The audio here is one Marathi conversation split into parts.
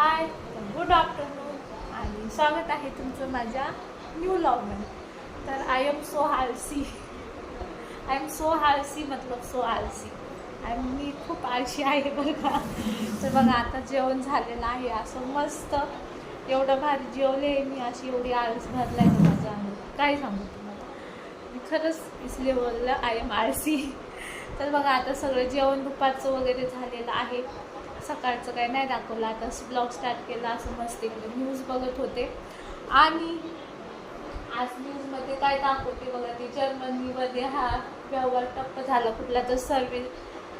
हाय गुड आफ्टरनून आणि स्वागत आहे तुमचं माझ्या न्यू लॉगमध्ये तर आय एम सो आळसी आय एम सो आळसी मतलब सो आळसी आय मी खूप आळशी आहे बरं का. तर बघा आता जेवण झालेलं आहे. असं मस्त. एवढं भारी जेवले मी अशी एवढी आळस भरला आहे माझा काय सांगू तुम्हाला? मी खरंच इसलिए बोललं आय एम आळसी तर बघा आता सगळं जेवण दुपारचं वगैरे झालेलं आहे. सकाळचं काय नाही दाखवलं. आता ब्लॉग स्टार्ट केला असं मस्त इकडे न्यूज बघत होते. आणि आज न्यूजमध्ये काय दाखवते बघा ती? जर्मनीमध्ये हा व्यवहार ठप्प झाला. कुठला तर सर्विस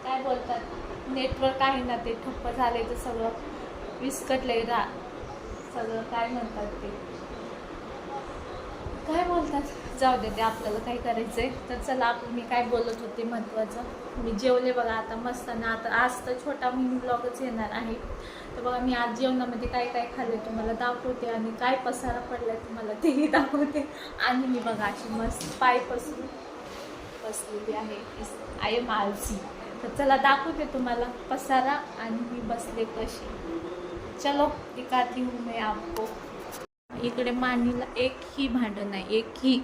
काय बोलतात? नेटवर्क आहे ना ते ठप्प झाले तर सगळं विस्कटले रा सगळं. काय म्हणतात ते? म्हणतात जाऊ दे ते आपल्याला काय करायचंय? तर चला आप मी काय बोलत होते महत्त्वाचं मी जेवले बघा आता मस्त ना आता आज तर छोटा मिनी ब्लॉगच येणार आहे. तर बघा मी आज जेवणामध्ये काय काय खाल्ले तुम्हाला दाखवते आणि काय पसारा पडलाय तुम्हाला तेही दाखवते. आणि मी बघा अशी मस्त पाय पसरून बसलेली आहे. आय एम आलसी तर चला दाखवते तुम्हाला पसारा आणि मी बसले कशी. चलो दिखाती हूँ मैं आपको इकडे मानीला एकही भांडं नाही एकही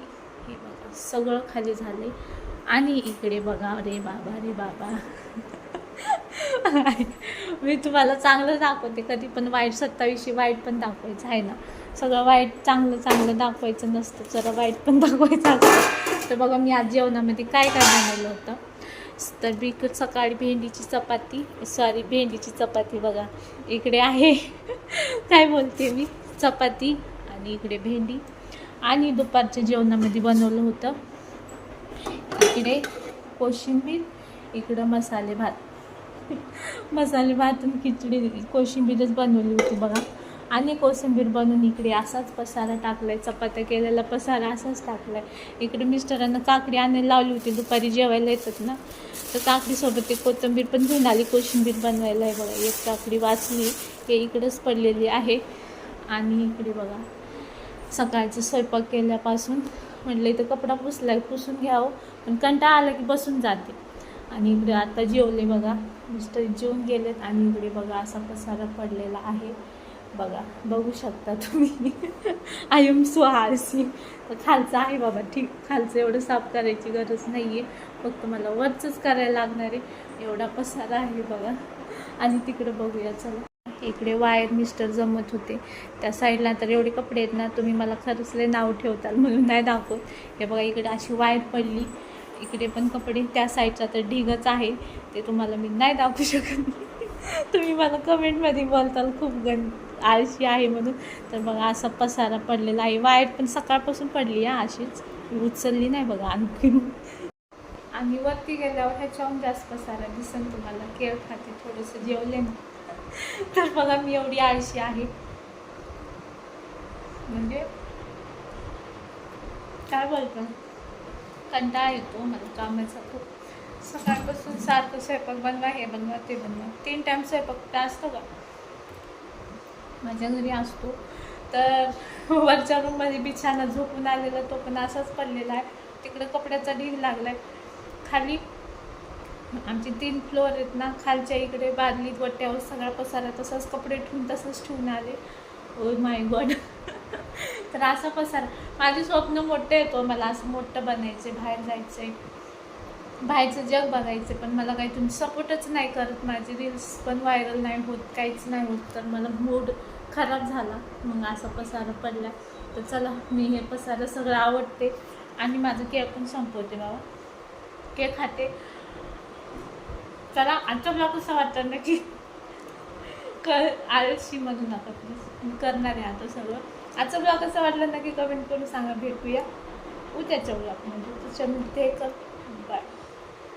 हे. बघा सगळं खाली झाले आणि इकडे बघा रे बाबा रे बाबा. मी तुम्हाला चांगलं दाखवते कधी पण वाईट सत्ताविषयी वाईट पण दाखवायचं आहे ना. सगळं वाईट चांगलं चांगलं दाखवायचं नसतं जरा वाईट पण दाखवायचं असतं. तर बघा मी आज जेवणामध्ये काय काय बनवलं होतं? तर मी सकाळी भेंडीची चपाती सॉरी भेंडीची चपाती बघा. इकडे आहे. काय बोलते मी? चपाती आणि इकडे भेंडी आणि दुपारच्या जेवणामध्ये बनवलं होतं. इकडे कोशिंबीर इकडं मसाले भात. मसाले भात आणि खिचडी कोशिंबीरच बनवली होती बघा. आणि कोशिंबीर बनवून इकडे असाच पसारा टाकलाय चपात्या केलेला पसारा असाच टाकलाय. इकडे मिस्टरांना काकडी आणायला लावली होती दुपारी जेवायला येतात ना. तर काकडीसोबत एक कोथिंबीर पण घेऊन आली कोशिंबीर बनवायला. आहे बघा एक काकडी वाचली हे इकडंच पडलेली आहे. आणि इकडे बघा. सकाळचं स्वयंपाक केल्यापासून म्हटलं इथं कपडा पुसला पुसून घ्यावं. पण कंटाळा आला की बसून जाते. आणि इकडे आता जेवले बघा. मिस्टर जेवून गेलेत आणि इकडे बघा असा पसारा पडलेला आहे. बघा बघू शकता तुम्ही. आय एम सो आळसी तर खालचं आहे बाबा ठीक. खालचं एवढं साफ करायची गरज नाही आहे फक्त मला वरचंच करायला लागणार आहे. एवढा पसारा आहे बघा. आणि तिकडं बघूया चला. इकडे वायर मिस्टर जमत होते. त्या साईडला तर एवढे कपडे आहेत ना तुम्ही मला खरंच लय नाव ठेवताल म्हणून नाही दाखवत. हे बघा इकडे अशी वायर पडली. इकडे पण कपडे त्या साईडचा तर ढिगच आहे. ते तुम्हाला मी नाही दाखवू शकत. तुम्ही मला कमेंटमध्ये बोलताल खूप गण आळशी आहे म्हणून. तर बघा असा पसारा पडलेला आहे. वायर पण सकाळपासून पडली आहे अशीच. उचलली नाही बघा आणखी आणि वरती गेल्यावर ह्याच्याहून जास्त पसारा दिसन तुम्हाला. केळ खाते थोडंसं जेवले ना. तर बघा मी एवढी आळशी आहे. म्हणजे काय बोलतो? कंटाळा येतो मला कामाचा खूप. सकाळपासून सारखं स्वयंपाक बनवा हे बनवा ते बनवा. तीन टाइम स्वयंपाक असतो का? माझ्या घरी असतो. तर वरच्या रूममध्ये बिछाना झोपून आलेला तो पण असाच पडलेला आहे. तिकडे कपड्याचा ढीग लागलाय. खाली आमचे तीन फ्लोअर आहेत ना खालच्या इकडे बादलीत वट्ट्यावर सगळा पसारा तसाच कपडे ठेवून तसंच ठेवून आले. ओ माय गॉड तर असा पसारा. माझे स्वप्न मोठे येतो हो, मला असं मोठं बनायचं बाहेर जायचं आहे बाहेरचं जग बघायचं पण मला काही तुम्ही सपोर्टच नाही करत. माझे रील्स पण व्हायरल नाही होत काहीच नाही होत. तर मला मूड खराब झाला. मग असा पसारा पडला. तर चला मी हे पसारा सगळं आवडते. आणि माझं केक पण संपवते बाबा. केक खाते. चला आजचा ब्लॉग असं वाटतं ना की कर आळशी म्हणू नका प्लीज करणार आहे आता सगळं आजचा ब्लॉग असं वाटलं ना की कमेंट करून सांगा भेटूया उद्याच्या ब्लॉगमध्ये तुझ्या ते कर. बाय